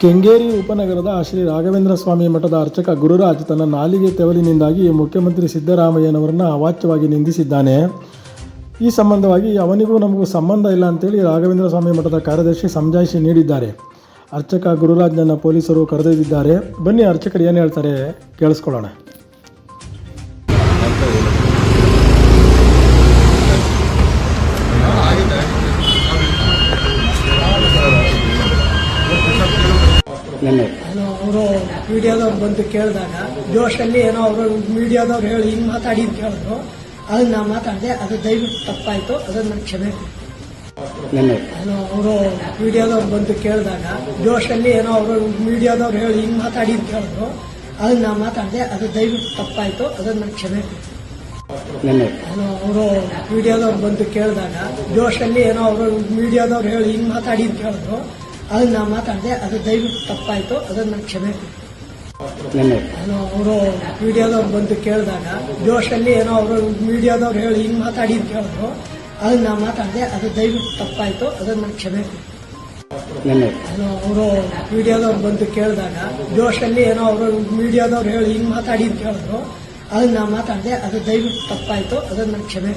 ಕೆಂಗೇರಿ ಉಪನಗರದ ಶ್ರೀ ರಾಘವೇಂದ್ರ ಸ್ವಾಮಿ ಮಠದ ಅರ್ಚಕ ಗುರುರಾಜ್ ತನ್ನ ನಾಲಿಗೆ ತೆವಲಿನಿಂದಾಗಿ ಮುಖ್ಯಮಂತ್ರಿ ಸಿದ್ದರಾಮಯ್ಯನವರನ್ನ ಅವಾಚ್ಯವಾಗಿ ನಿಂದಿಸಿದ್ದಾನೆ. ಈ ಸಂಬಂಧವಾಗಿ ಅವನಿಗೂ ನಮಗೂ ಸಂಬಂಧ ಇಲ್ಲ ಅಂತೇಳಿ ರಾಘವೇಂದ್ರ ಸ್ವಾಮಿ ಮಠದ ಕಾರ್ಯದರ್ಶಿ ಸಮಜಾಯಿಷಿ ನೀಡಿದ್ದಾರೆ. ಅರ್ಚಕ ಗುರುರಾಜ್ನನ್ನು ಪೊಲೀಸರು ಕರೆದೊಯ್ದಿದ್ದಾರೆ. ಬನ್ನಿ ಅರ್ಚಕರು ಏನು ಹೇಳ್ತಾರೆ ಕೇಳಿಸ್ಕೊಳ್ಳೋಣ. ಅವರು ಮೀಡಿಯಾದವ್ರು ಬಂದು ಕೇಳಿದಾಗ ಜೋಶಲ್ಲಿ ಏನೋ ಅವರು ಮೀಡಿಯಾದವ್ರು ಹೇಳಿ ಹಿಂಗ್ ಮಾತಾಡಿ ಅಂತ ಹೇಳಿದ್ರು. ಅದನ್ನ ನಾ ಮಾತಾಡಿದೆ ಅದು ದಯವಿಟ್ಟು ತಪ್ಪಾಯ್ತು ಅದನ್ನ ನಾನು ಕ್ಷಮೆ ಅವರು ಮೀಡಿಯಾದವ್ರು ಬಂದು ಕೇಳಿದಾಗ ಜೋಶಲ್ಲಿ ಏನೋ ಅವರು ಮೀಡಿಯಾದವ್ರು ಹೇಳಿ ಹಿಂಗ್ ಮಾತಾಡಿ ಅಂತ ಹೇಳಿದ್ರು. ಅದನ್ನ ನಾ ಮಾತಾಡಿದೆ ಅದು ದಯವಿಟ್ಟು ತಪ್ಪಾಯ್ತು ಅದನ್ನ ನಾನು ಕ್ಷಮೆ ಅವರು ಮೀಡಿಯಾದವ್ರು ಬಂದು ಕೇಳಿದಾಗ ಜೋಶಲ್ಲಿ ಏನೋ ಅವರು ಮೀಡಿಯಾದವ್ರು ಹೇಳಿ ಹಿಂಗ್ ಮಾತಾಡಿ ಅಂತ ಹೇಳಿದ್ರು. ಅದನ್ನ ನಾ ಮಾತಾಡಿದೆ ಅದು ದಯವಿಟ್ಟು ತಪ್ಪಾಯ್ತು ಅದನ್ನ ನಾನು ಕ್ಷಮೆ ನಾನು ಏನೋ ಅವರು ಮೀಡಿಯಾದವ್ರು ಬಂದು ಕೇಳಿದಾಗ ಜೋಶಲ್ಲಿ ಏನೋ ಅವರು ಮೀಡಿಯಾದವ್ರು ಹೇಳಿ ಹಿಂಗೆ ಮಾತಾಡಿ ಕೇಳಿದ್ರು ಹೇಳಿದ್ರು. ಅದನ್ನ ನಾ ಮಾತಾಡಿದೆ ಅದು ದಯವಿಟ್ಟು ತಪ್ಪಾಯ್ತು ಅದನ್ನ ನಾನು ಕ್ಷಮೆ ನಾನು ಏನೋ ಅವರು ಮೀಡಿಯಾದವ್ರು ಬಂದು ಕೇಳಿದಾಗ ಜೋಶಲ್ಲಿ ಏನೋ ಅವರು ಮೀಡಿಯಾದವ್ರು ಹೇಳಿ ಹಿಂಗೆ ಮಾತಾಡಿ ಕೇಳಿದ್ರು ಹೇಳಿದ್ರು. ಅದನ್ನ ನಾ ಮಾತಾಡಿದೆ ಅದು ದಯವಿಟ್ಟು ತಪ್ಪಾಯ್ತು ಅದನ್ನ ನಾನು ಕ್ಷಮೆ.